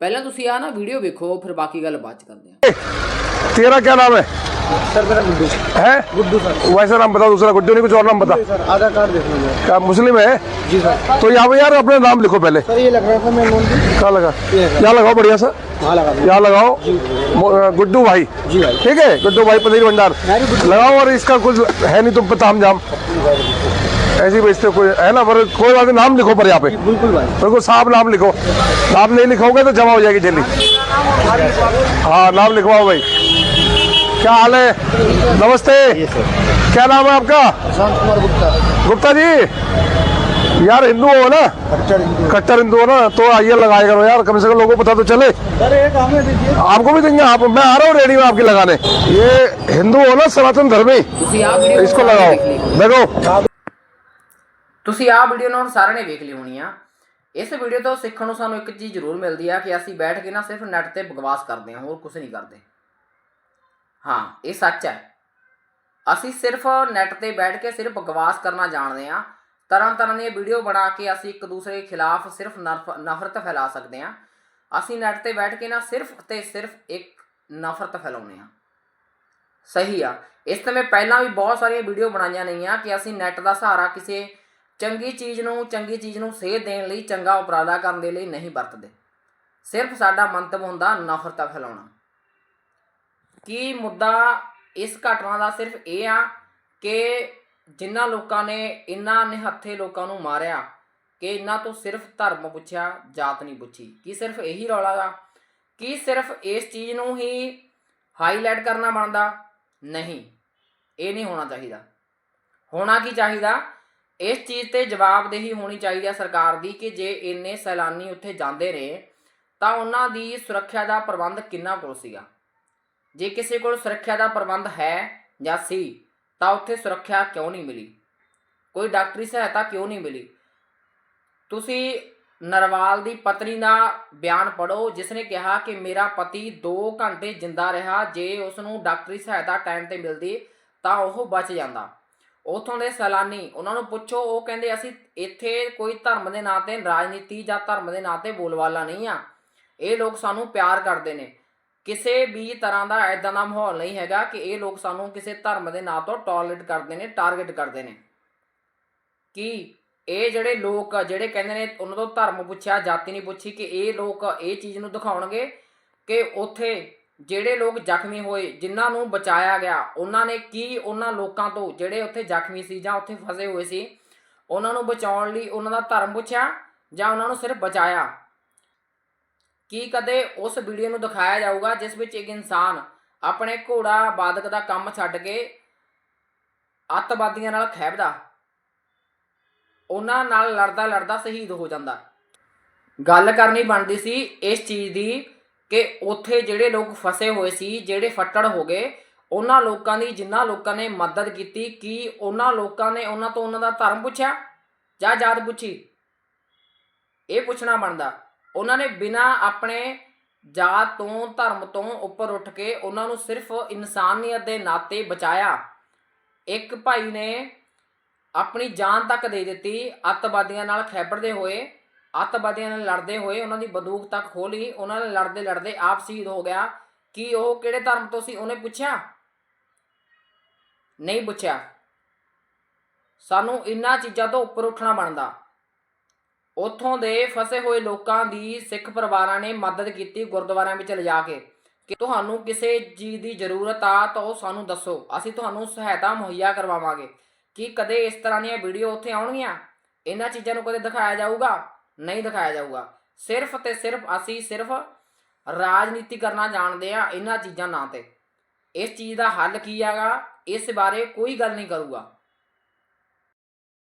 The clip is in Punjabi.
ਪਹਿਲਾਂ ਤੁਸੀਂ ਆ ਨਾ ਵੀਡੀਓ ਵੇਖੋ ਫਿਰ ਬਾਕੀ ਗੱਲ ਬਾਅਦ ਚ ਕਰਦੇ ਹਾਂ तेरा क्या नाम है सर मेरा गुड्डू है गुड्डू सर वैसा नाम बता दूसरा गुड्डू नहीं कुछ और नाम बता सर आधार कार्ड देख लीजिए क्या मुस्लिम है जी सर तो यहाँ पे यार अपना नाम लिखो पहले सर ये लग रहा था मैं नोन जी कहाँ लगा ये है। यहाँ लगाओ बढ़िया सा हाँ लगा दिया यहाँ लगाओ मो- अ, गुड्डू भाई जी भाई ठीक है गुड्डू भाई पनीर भंडार मैं भी गुड्डू- लगाओ और इसका कुछ है नहीं तुम पे ताम जाम ऐसी बेचते तो कोई है ना? पर कोई बात नाम लिखो पर यहाँ पे। बिल्कुल भाई। बिल्कुल साहब नाम लिखो। नाम नहीं लिखोगे तो जमा हो जाएगी जल्दी हाँ नाम लिखवाओ भाई। क्या हाल है? नमस्ते। क्या नाम है आपका? कुमार गुप्ता। गुप्ता जी यार हिंदू हो ना? कट्टर हिंदू। हो ना? तो आइए लगाएगा करो यार कम से कम लोगों को पता तो चले। आपको भी देंगे आप मैं आ रहा हूँ रेडी में आपकी लगाने। ये हिंदू हो ना सनातन धर्मी? इसको लगाओ। देखो। ਤੁਸੀਂ ਆਹ ਵੀਡੀਓ ਨੂੰ ਹੁਣ ਸਾਰਿਆਂ ਨੇ ਵੇਖ ਲਈ ਹੋਣੀ ਆ। ਇਸ ਵੀਡੀਓ ਤੋਂ ਸਿੱਖਣ ਨੂੰ ਸਾਨੂੰ ਇੱਕ ਚੀਜ਼ ਜ਼ਰੂਰ ਮਿਲਦੀ ਆ ਕਿ ਅਸੀਂ ਬੈਠ ਕੇ ਨਾ ਸਿਰਫ ਨੈਟ ਤੇ ਬਕਵਾਸ ਕਰਦੇ ਹਾਂ, ਹੋਰ ਕੁਝ ਨਹੀਂ ਕਰਦੇ। ਹਾਂ, ਇਹ ਸੱਚ ਹੈ ਅਸੀਂ ਸਿਰਫ ਨੈਟ ਤੇ ਬੈਠ ਕੇ ਸਿਰਫ ਬਕਵਾਸ ਕਰਨਾ ਜਾਣਦੇ ਹਾਂ। ਤਰ੍ਹਾਂ ਤਰ੍ਹਾਂ ਦੀਆਂ ਵੀਡੀਓ ਬਣਾ ਕੇ ਅਸੀਂ ਇੱਕ ਦੂਸਰੇ ਖਿਲਾਫ ਸਿਰਫ ਨਫ- ਨਫ਼ਰਤ ਫੈਲਾ ਸਕਦੇ ਹਾਂ। ਅਸੀਂ ਨੈਟ ਤੇ ਬੈਠ ਕੇ ਨਾ ਸਿਰਫ ਤੇ ਸਿਰਫ ਇੱਕ ਨਫ਼ਰਤ ਫੈਲਾਉਂਦੇ ਹਾਂ। ਸਹੀ ਆ। ਇਸ ਤੇ ਮੈਂ ਪਹਿਲਾਂ ਵੀ ਬਹੁਤ ਸਾਰੀਆਂ ਵੀਡੀਓ ਬਣਾਈਆਂ ਨੇਗੀਆਂ ਕਿ ਅਸੀਂ ਨੈਟ ਦਾ ਸਹਾਰਾ ਕਿਸੇ ਚੰਗੀ ਚੀਜ਼ ਨੂੰ, ਚੰਗੀ ਚੀਜ਼ ਨੂੰ ਸੇਧ ਦੇਣ ਲਈ, ਚੰਗਾ ਉਪਰਾਲਾ ਕਰਨ ਦੇ ਲਈ ਨਹੀਂ ਵਰਤਦੇ। ਸਿਰਫ ਸਾਡਾ ਮੰਤਵ ਹੁੰਦਾ ਨਫ਼ਰਤ ਫੈਲਾਉਣਾ। ਕੀ ਮੁੱਦਾ ਇਸ ਘਟਨਾ ਦਾ ਸਿਰਫ ਇਹ ਆ ਕਿ ਜਿਨ੍ਹਾਂ ਲੋਕਾਂ ਨੇ ਇਨ੍ਹਾਂ ਨਿਹੱਥੇ ਲੋਕਾਂ ਨੂੰ ਮਾਰਿਆ ਕਿ ਇਹਨਾਂ ਤੋਂ ਸਿਰਫ ਧਰਮ ਪੁੱਛਿਆ, ਜਾਤ ਨਹੀਂ ਪੁੱਛੀ? ਕੀ ਸਿਰਫ ਇਹੀ ਰੌਲਾ ਗਾ? ਕੀ ਸਿਰਫ ਇਸ ਚੀਜ਼ ਨੂੰ ਹੀ ਹਾਈਲਾਈਟ ਕਰਨਾ ਬਣਦਾ? ਨਹੀਂ। ਇਹ ਨਹੀਂ ਹੋਣਾ ਚਾਹੀਦਾ। ਹੋਣਾ ਕੀ ਚਾਹੀਦਾ? ਇਸ ਚੀਜ਼ ਤੇ ਜਵਾਬਦੇਹੀ ਹੋਣੀ ਚਾਹੀਦੀ ਹੈ ਸਰਕਾਰ ਦੀ ਕਿ ਜੇ ਇੰਨੇ ਸੈਲਾਨੀ ਉੱਥੇ ਜਾਂਦੇ ਨੇ, ਤਾਂ ਉਹਨਾਂ ਦੀ ਸੁਰੱਖਿਆ ਦਾ ਪ੍ਰਬੰਧ ਕਿੰਨਾ ਕੋਲ ਸੀਗਾ? ਜੇ ਕਿਸੇ ਕੋਲ ਸੁਰੱਖਿਆ ਦਾ ਪ੍ਰਬੰਧ ਹੈ ਜਾਂ ਸੀ, ਤਾਂ ਉੱਥੇ ਸੁਰੱਖਿਆ ਕਿਉਂ ਨਹੀਂ ਮਿਲੀ? ਕੋਈ ਡਾਕਟਰੀ ਸਹਾਇਤਾ ਕਿਉਂ ਨਹੀਂ ਮਿਲੀ? ਤੁਸੀਂ ਨਰਵਾਲ ਦੀ ਪਤਨੀ ਦਾ ਬਿਆਨ ਪੜੋ ਜਿਸ ਨੇ ਕਿਹਾ ਕਿ ਮੇਰਾ ਪਤੀ 2 ਘੰਟੇ ਜਿੰਦਾ ਰਿਹਾ, ਜੇ ਉਸ ਨੂੰ ਡਾਕਟਰੀ ਸਹਾਇਤਾ ਟਾਈਮ ਤੇ ਮਿਲਦੀ, ਤਾਂ ਉਹ ਬਚ ਜਾਂਦਾ। ਉਥੋਂ ਦੇ ਸੈਲਾਨੀ, ਉਹਨਾਂ ਨੂੰ ਪੁੱਛੋ, ਉਹ ਕਹਿੰਦੇ ਅਸੀਂ ਇੱਥੇ ਕੋਈ ਧਰਮ ਦੇ ਨਾਂ ਤੇ ਰਾਜਨੀਤੀ ਜਾਂ ਧਰਮ ਦੇ ਨਾਂ ਤੇ ਬੋਲਵਾਲਾ ਨਹੀਂ ਆ। ਇਹ ਲੋਕ ਸਾਨੂੰ ਪਿਆਰ ਕਰਦੇ ਨੇ। ਕਿਸੇ ਵੀ ਤਰ੍ਹਾਂ ਦਾ ਐਦਾਂ ਦਾ ਮਾਹੌਲ ਨਹੀਂ ਹੈਗਾ ਕਿ ਇਹ ਲੋਕ ਸਾਨੂੰ ਕਿਸੇ ਧਰਮ ਦੇ ਨਾਂ ਤੋਂ ਟਾਰਗੇਟ ਕਰਦੇ ਨੇ ਟਾਰਗੇਟ ਕਰਦੇ ਨੇ। ਕਿ ਇਹ ਜਿਹੜੇ ਲੋਕ ਜਿਹੜੇ ਕਹਿੰਦੇ ਨੇ ਉਹਨਾਂ ਤੋਂ ਧਰਮ ਪੁੱਛਿਆ, ਜਾਤੀ ਨਹੀਂ ਪੁੱਛੀ ਕਿ ਇਹ ਲੋਕ ਇਹ ਚੀਜ਼ ਨੂੰ ਦਿਖਾਉਣਗੇ ਕਿ ਉੱਥੇ ਜਿਹੜੇ ਲੋਕ ਜ਼ਖਮੀ ਹੋਏ, ਜਿਨ੍ਹਾਂ ਨੂੰ ਬਚਾਇਆ ਗਿਆ, ਉਹਨਾਂ ਨੇ ਕੀ ਉਹਨਾਂ ਲੋਕਾਂ ਤੋਂ ਜਿਹੜੇ ਉੱਥੇ ਜ਼ਖਮੀ ਸੀ ਜਾਂ ਉੱਥੇ ਫਸੇ ਹੋਏ ਸੀ, ਉਹਨਾਂ ਨੂੰ ਬਚਾਉਣ ਲਈ ਉਹਨਾਂ ਦਾ ਧਰਮ ਪੁੱਛਿਆ ਜਾਂ ਉਹਨਾਂ ਨੂੰ ਸਿਰਫ ਬਚਾਇਆ? ਕੀ ਕਦੇ ਉਸ ਵੀਡੀਓ ਨੂੰ ਦਿਖਾਇਆ ਜਾਊਗਾ ਜਿਸ ਵਿੱਚ ਇੱਕ ਇਨਸਾਨ ਆਪਣੇ ਘੋੜਾ ਬਾਦਕ ਦਾ ਕੰਮ ਛੱਡ ਕੇ ਅੱਤਵਾਦੀਆਂ ਨਾਲ ਖੈਬਦਾ ਉਹਨਾਂ ਨਾਲ ਲੜਦਾ ਲੜਦਾ ਸ਼ਹੀਦ ਹੋ ਜਾਂਦਾ। ਗੱਲ ਕਰਨੀ ਬਣਦੀ ਸੀ ਇਸ ਚੀਜ਼ ਦੀ ਕਿ ਉੱਥੇ ਜਿਹੜੇ ਲੋਕ ਫਸੇ ਹੋਏ ਸੀ, ਜਿਹੜੇ ਫੱਟੜ ਹੋ ਗਏ, ਉਹਨਾਂ ਲੋਕਾਂ ਦੀ, ਜਿਨ੍ਹਾਂ ਲੋਕਾਂ ਨੇ ਮਦਦ ਕੀਤੀ, ਕੀ ਉਹਨਾਂ ਲੋਕਾਂ ਨੇ ਉਹਨਾਂ ਤੋਂ ਉਹਨਾਂ ਦਾ ਧਰਮ ਪੁੱਛਿਆ? ਜਾਂ ਜਾਤ ਪੁੱਛੀ? ਇਹ ਪੁੱਛਣਾ ਬਣਦਾ। ਉਹਨਾਂ ਨੇ ਬਿਨਾਂ ਆਪਣੇ ਜਾਤ ਤੋਂ, ਧਰਮ ਤੋਂ ਉੱਪਰ ਉੱਠ ਕੇ ਉਹਨਾਂ ਨੂੰ ਸਿਰਫ ਇਨਸਾਨੀਅਤ ਦੇ ਨਾਤੇ ਬਚਾਇਆ। ਇੱਕ ਭਾਈ ਨੇ ਆਪਣੀ ਜਾਨ ਤੱਕ ਦੇ ਦਿੱਤੀ, ਅੱਤਵਾਦੀਆਂ ਨਾਲ ਖੈਬੜਦੇ ਹੋਏ। ਅੱਤਵਾਦੀਆਂ ਨਾਲ ਲੜਦੇ ਹੋਏ ਉਹਨਾਂ ਦੀ ਬੰਦੂਕ ਤੱਕ ਖੋਲੀ ਉਹਨਾਂ ਨਾਲ ਲੜਦੇ ਲੜਦੇ ਆਪ ਸ਼ਹੀਦ ਹੋ ਗਿਆ। ਕਿ ਉਹ ਕਿਹੜੇ ਧਰਮ ਤੋਂ ਸੀ, ਉਹਨੇ ਪੁੱਛਿਆ? ਨਹੀਂ ਪੁੱਛਿਆ। ਸਾਨੂੰ ਇਨ੍ਹਾਂ ਚੀਜ਼ਾਂ ਤੋਂ ਉੱਪਰ ਉੱਠਣਾ ਬਣਦਾ। ਉੱਥੋਂ ਦੇ ਫਸੇ ਹੋਏ ਲੋਕਾਂ ਦੀ ਸਿੱਖ ਪਰਿਵਾਰਾਂ ਨੇ ਮਦਦ ਕੀਤੀ ਗੁਰਦੁਆਰਿਆਂ ਵਿੱਚ ਲਿਜਾ ਕੇ। ਕਿ ਤੁਹਾਨੂੰ ਕਿਸੇ ਚੀਜ਼ ਦੀ ਜ਼ਰੂਰਤ ਆ ਤਾਂ ਉਹ ਸਾਨੂੰ ਦੱਸੋ। ਅਸੀਂ ਤੁਹਾਨੂੰ ਸਹਾਇਤਾ ਮੁਹੱਈਆ ਕਰਵਾਵਾਂਗੇ। ਕੀ ਕਦੇ ਇਸ ਤਰ੍ਹਾਂ ਦੀਆਂ ਵੀਡੀਓ ਉੱਥੇ ਆਉਣਗੀਆਂ? ਇਹਨਾਂ ਚੀਜ਼ਾਂ ਨੂੰ ਕਦੇ ਦਿਖਾਇਆ ਜਾਊਗਾ? ਨਹੀਂ ਦਿਖਾਇਆ ਜਾਊਗਾ। ਸਿਰਫ ਤੇ ਸਿਰਫ ਅਸੀਂ ਸਿਰਫ ਰਾਜਨੀਤੀ ਕਰਨਾ ਜਾਣਦੇ ਆ ਇਹਨਾਂ ਚੀਜ਼ਾਂ ਨਾਂ ਤੇ। ਇਸ ਚੀਜ਼ ਦਾ ਹੱਲ ਕੀ ਹੈਗਾ? ਇਸ ਬਾਰੇ ਕੋਈ ਗੱਲ ਨਹੀਂ ਕਰੂਗਾ।